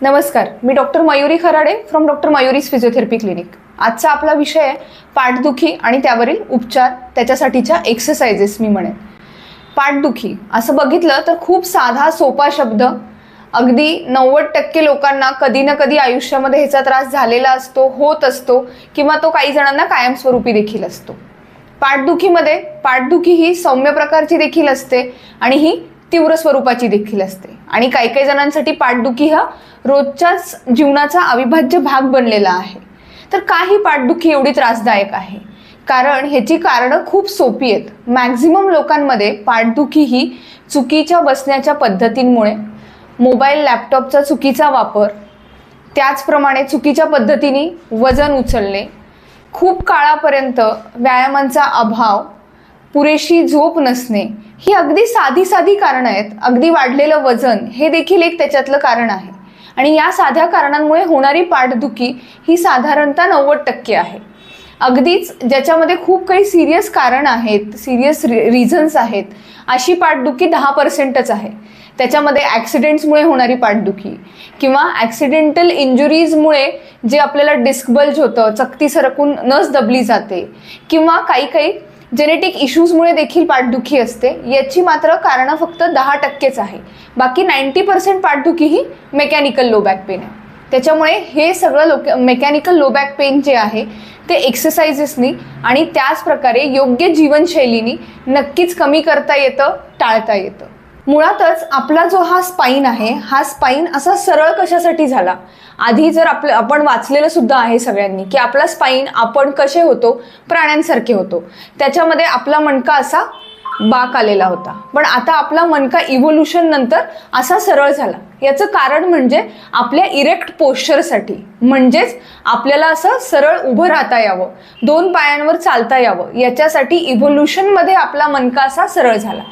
नमस्कार मी doctor Mayuri Kharade from doctor Mayuri's physiotherapy clinic आजचा आपला विषय आहे पाठदुखी आणि त्यावरील उपचार त्याच्यासाठीच्या एक्सरसाइजेस मी म्हणेन. पाठदुखी असं बघितलं तर खूप साधा सोपा शब्द. अगदी नव्वद टक्के लोकांना कधी ना कधी आयुष्यामध्ये ह्याचा त्रास झालेला असतो होत असतो किंवा तो काही जणांना कायमस्वरूपी देखील असतो. पाठदुखीमध्ये पाठदुखी ही सौम्य प्रकारची देखील असते आणि ही तीव्र स्वरूपाची देखील असते. आणि काही काही जणांसाठी पाठदुखी हा रोजच्याच जीवनाचा अविभाज्य भाग बनलेला आहे. तर का ही पाठदुखी एवढी त्रासदायक आहे. कारण ह्याची कारणं खूप सोपी आहेत. मॅक्झिमम लोकांमध्ये पाठदुखी ही चुकीच्या बसण्याच्या पद्धतींमुळे मोबाईल लॅपटॉपचा चुकीचा वापर त्याचप्रमाणे चुकीच्या पद्धतीने वजन उचलणे खूप काळापर्यंत व्यायामांचा अभाव पुरेशी झोप नसणे ही अगदी साधी साधी कारणं आहेत. अगदी वाढलेलं वजन हे देखील एक त्याच्यातलं कारण आहे. आणि या साध्या कारणांमुळे होणारी पाठदुखी ही साधारणतः नव्वद टक्के आहे. अगदीच ज्याच्यामध्ये खूप काही सिरियस कारण आहेत सिरियस रिझन्स आहेत अशी पाठदुखी दहा पर्सेंटच आहे. त्याच्यामध्ये ॲक्सिडेंट्समुळे होणारी पाठदुखी किंवा ॲक्सिडेंटल इंजुरीजमुळे जे आपल्याला डिस्क बल्ज होतं चकती सरकून नस दबली जाते किंवा काही काही जेनेटिक इश्यूजमुळे देखील पाठदुखी असते. याची मात्र कारणं फक्त दहा टक्केच आहे. बाकी नाईंटी पर्सेंट पाठदुखी ही मेकॅनिकल लो बॅक पेन आहे. त्याच्यामुळे हे सगळं लोक मेकॅनिकल लो बॅक पेन जे आहे ते एक्सरसाइजेसनी आणि त्याच प्रकारे योग्य जीवनशैलीनी नक्कीच कमी करता येतं टाळता येतं. मुळातच आपला जो हा स्पाईन आहे हा स्पाईन असा सरळ कशासाठी झाला? आधी जर आपलं आपण वाचलेलं सुद्धा आहे सगळ्यांनी की आपला स्पाईन आपण कसे होतो? प्राण्यांसारखे होतो. त्याच्यामध्ये आपला मणका असा बाक आलेला होता. पण आता आपला मणका इव्होल्युशन नंतर असा सरळ झाला. याचं कारण म्हणजे आपल्या इरेक्ट पोश्चरसाठी म्हणजेच आपल्याला असं सरळ उभं राहता यावं. दोन पायांवर चालता यावं. याच्यासाठी इव्होल्युशनमध्ये आपला मणका असा सरळ झाला.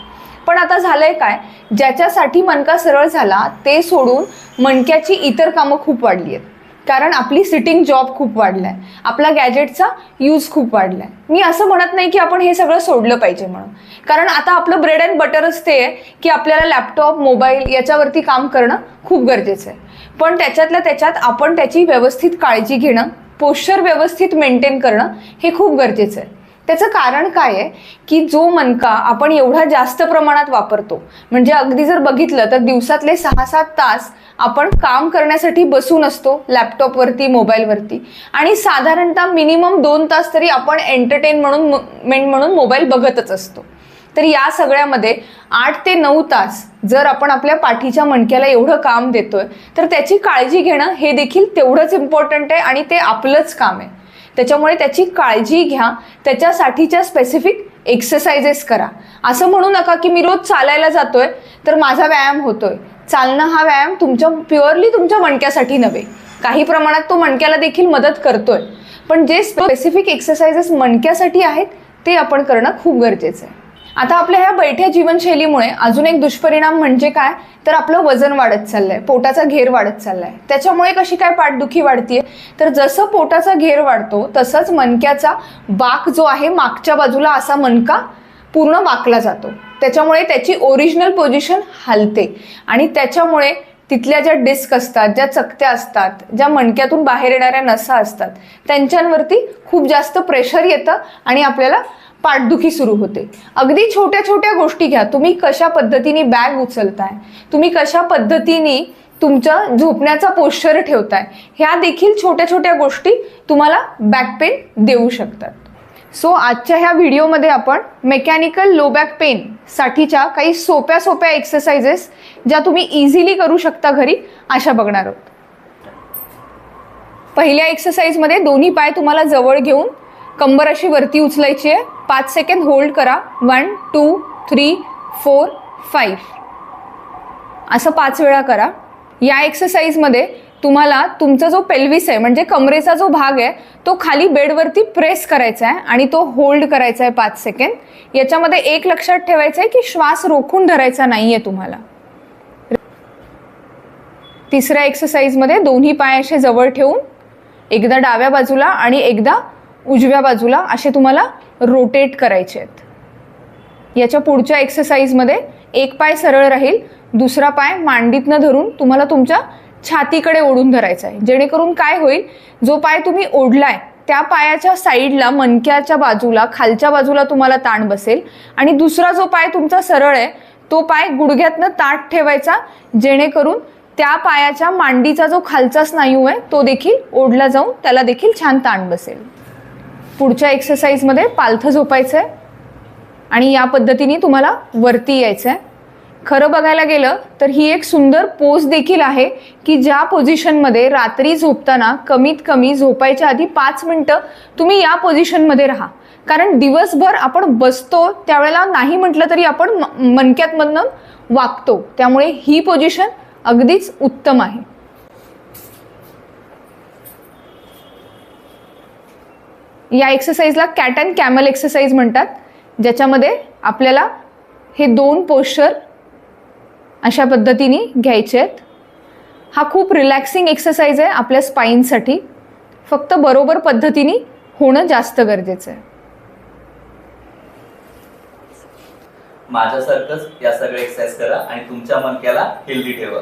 पण आता झालंय काय? ज्याच्यासाठी मनका सरळ झाला ते सोडून मणक्याची इतर कामं खूप वाढली आहेत. कारण आपली सिटिंग जॉब खूप वाढलाय. आपला गॅजेटचा यूज खूप वाढलाय. मी असं म्हणत नाही की आपण हे सगळं सोडलं पाहिजे म्हणून. कारण आता आपलं ब्रेड अँड बटरच ते आहे की आपल्याला लॅपटॉप मोबाईल याच्यावरती काम करणं खूप गरजेचं आहे. पण त्याच्यातल्या त्याच्यात आपण त्याची व्यवस्थित काळजी घेणं पोश्चर व्यवस्थित मेंटेन करणं हे खूप गरजेचं आहे. त्याचं कारण काय आहे? की जो मनका आपण एवढा जास्त प्रमाणात वापरतो म्हणजे अगदी जर बघितलं तर दिवसातले सहा सात तास आपण काम करण्यासाठी बसून असतो लॅपटॉपवरती मोबाईलवरती आणि साधारणतः मिनिमम दोन तास तरी आपण एंटरटेन म्हणून मेंट म्हणून मोबाईल बघतच असतो. तर या सगळ्यामध्ये आठ ते नऊ तास जर आपण आपल्या पाठीच्या मणक्याला एवढं काम देतोय तर त्याची काळजी घेणं हे देखील तेवढंच इम्पॉर्टंट आहे आणि ते आपलंच काम आहे. त्याच्यामुळे त्याची काळजी घ्या. त्याच्यासाठीच्या स्पेसिफिक एक्सरसाइजेस करा. असं म्हणू नका की मी रोज चालायला जातोय तर माझा व्यायाम होतोय. चालणं हा व्यायाम तुमच्या प्युअरली तुमच्या मणक्यासाठी नव्हे. काही प्रमाणात तो मणक्याला देखील मदत करतोय. पण जे स्पेसिफिक एक्सरसाइजेस मणक्यासाठी आहेत ते आपण करणं खूप गरजेचं आहे. आता आपल्या ह्या बैठ्या जीवनशैलीमुळे अजून एक दुष्परिणाम म्हणजे काय? तर आपलं वजन वाढत चाललंय पोटाचा घेर वाढत चाललाय. त्याच्यामुळे कशी काय पाठदुखी वाढतीये? तर जसं पोटाचा घेर वाढतो तसंच मणक्याचा बाक जो आहे मागच्या बाजूला असा मणका पूर्ण वाकला जातो. त्याच्यामुळे त्याची ओरिजिनल पोझिशन हलते. आणि त्याच्यामुळे तिथल्या ज्या डिस्क असतात ज्या चकत्या असतात ज्या मणक्यातून बाहेर येणाऱ्या नसा असतात त्यांच्यांवरती खूप जास्त प्रेशर येतं आणि आपल्याला पाठदुखी सुरू होते. अगदी छोट्या छोट्या गोष्टी घ्या. तुम्ही कशा पद्धतीने बॅग उचलताय? तुम्ही कशा पद्धतीने तुमच्या झोपण्याचा पोश्चर ठेवताय? ह्या देखील छोट्या छोट्या गोष्टी तुम्हाला बॅक पेन देऊ शकतात. सो आजच्या ह्या व्हिडिओमध्ये आपण मेकॅनिकल लो बॅक पेन साठीच्या काही सोप्या सोप्या एक्सरसाइजेस ज्या तुम्ही इझिली करू शकता घरी अशा बघणार आहोत. पहिल्या एक्सरसाइजमध्ये दोन्ही पाय तुम्हाला जवळ घेऊन कंबर अशी वरती उचलायची आहे. पाच सेकंद होल्ड करा. One two three four five. असं पाच वेळा करा. या एक्सरसाइजमध्ये तुम्हाला तुमचा जो पेल्विस आहे म्हणजे कमरेचा जो भाग आहे तो खाली बेडवरती प्रेस करायचा आहे आणि तो होल्ड करायचा आहे पाच सेकंड याच्यामध्ये एक लक्षात ठेवायचं आहे की श्वास रोखून धरायचा नाही आहे तुम्हाला. तिसऱ्या एक्सरसाइजमध्ये दोन्ही पाय असे जवळ ठेवून एकदा डाव्या बाजूला आणि एकदा उजव्या बाजूला असे तुम्हाला रोटेट करायचे आहेत. याच्या पुढच्या एक्सरसाइजमध्ये एक पाय सरळ राहील दुसरा पाय मांडीतनं धरून तुम्हाला तुमच्या छातीकडे ओढून धरायचा आहे. जेणेकरून काय होईल जो पाय तुम्ही ओढलाय त्या पायाच्या साईडला मणक्याच्या बाजूला खालच्या बाजूला तुम्हाला ताण बसेल आणि दुसरा जो पाय तुमचा सरळ आहे तो पाय गुडघ्यातनं ताट ठेवायचा जेणेकरून त्या पायाच्या मांडीचा जो खालचा स्नायू आहे तो देखील ओढला जाऊन त्याला देखील छान ताण बसेल. पुढच्या एक्सरसाइजमध्ये पालथं झोपायचं आहे आणि या पद्धतीने तुम्हाला वरती यायचं आहे खरं बघायला गेलं तर ही एक सुंदर पोज देखील आहे की ज्या पोझिशनमध्ये रात्री झोपताना कमीत कमी झोपायच्या आधी पाच मिनटं तुम्ही या पोझिशनमध्ये राहा. कारण दिवसभर आपण बसतो त्यावेळेला नाही म्हटलं तरी आपण म- वागतो. त्यामुळे ही पोझिशन अगदीच उत्तम आहे. या एक्सरसाइजला कॅट अँड कॅमल एक्सरसाइज म्हणतात. ज्याच्यामध्ये आपल्याला हे दोन पोश्चर अशा पद्धतीने घ्यायचे आहेत. हा खूप रिलॅक्सिंग एक्सरसाइज आहे आपल्या स्पाईनसाठी फक्त बरोबर पद्धतीने होणं जास्त गरजेचं आहे. माझ्यासारखंच या सगळ्या एक्सरसाइज करा आणि तुमच्या मनक्याला हेल्दी ठेवा.